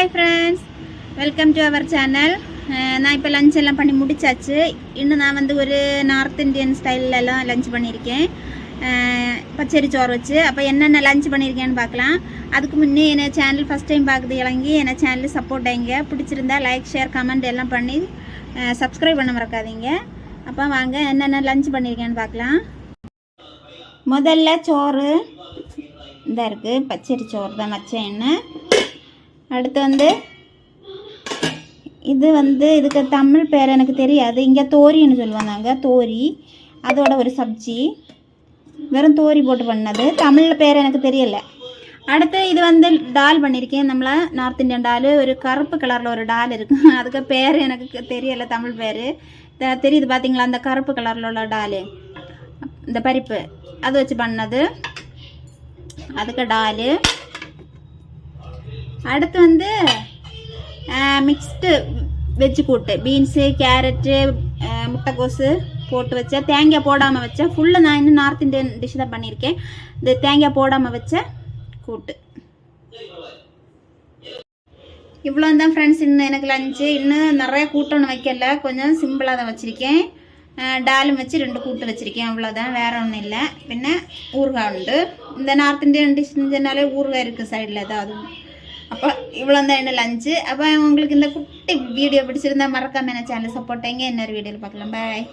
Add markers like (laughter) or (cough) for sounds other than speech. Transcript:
Hi friends welcome to our channel நான் இப்போ lunch எல்லாம் பண்ணி முடிச்சாச்சு. இன்னும் நான் வந்து ஒரு நார்த் இந்தியன் ஸ்டைல்லலாம் லஞ்ச் பண்ணியிருக்கேன் uh, பச்சரி சோறு வச்சு. அப்போ என்னென்ன லஞ்ச் பண்ணியிருக்கேன்னு பார்க்கலாம். அதுக்கு முன்னே என்ன சேனல் ஃபஸ்ட் டைம் பார்க்குது இறங்கி என்ன சேனல் சப்போர்ட் ஆகிங்க பிடிச்சிருந்தா லைக் ஷேர் கமெண்ட் எல்லாம் பண்ணி uh, சப்ஸ்கிரைப் பண்ண மறக்காதீங்க. அப்போ வாங்க என்னென்ன லஞ்ச் பண்ணியிருக்கேன்னு பார்க்கலாம். முதல்ல சோறு. இதாக இருக்குது பச்சரி சோறு தான் வச்சேன். என்ன? அடுத்து வந்து இது வந்து இதுக்கு தமிழ் பேர் எனக்கு தெரியாது. இங்கே தோரின்னு சொல்லுவாங்க. தோரி. அதோட ஒரு சப்ஜி. வெறும் தோரி போட்டு பண்ணது. தமிழ் பேர் எனக்கு தெரியலை. அடுத்து இது வந்து டால் பண்ணியிருக்கேன் நம்மளை நார்த் இந்தியன் டால் ஒரு கருப்பு கலரில் ஒரு டால் இருக்கும் (laughs) அதுக்கு பேர் எனக்கு தெரியலை தமிழ் பேர். தெரியுது பார்த்தீங்களா அந்த கருப்பு கலரில் உள்ள டால். இந்த பருப்பு அது வச்சு பண்ணது. அதுக்கு டால். அடுத்து வந்து மிக்ஸ்டு வெஜ்ஜு கூட்டு. பீன்ஸு கேரட்டு முட்டைக்கோசு போட்டு வச்ச தேங்காய் போடாமல் வச்ச ஃபுல்லாக நான் இன்னும் நார்த் இந்தியன் டிஷ் தான் பண்ணியிருக்கேன். இந்த தேங்காய் போடாமல் வச்ச கூட்டு. இவ்வளோ தான் ஃப்ரெண்ட்ஸ் இன்னும் எனக்கு லஞ்சு இன்னும் நிறைய கூட்டம்னு வைக்கல. கொஞ்சம் சிம்பிளாக தான் வச்சுருக்கேன். டாலும் வச்சு ரெண்டு கூட்டு வச்சுருக்கேன். அவ்வளோதான் வேறு ஒன்றும் இல்லை. பின்ன ஊறுகாய் உண்டு. இந்த நார்த் இந்தியன் டிஷ்னாலே ஊறுகாய் இருக்குது சைடில் தான் அதுவும் அப்போ இவ்வளோ தான் என்ன லஞ்சு அப்போ உங்களுக்கு இந்த குட்டி வீடியோ பிடிச்சிருந்தா மறக்காம என்ன சேனல் சப்போர்ட் பண்ணுங்க. இன்னொரு வீடியோவில் பார்க்கலாம். பாய்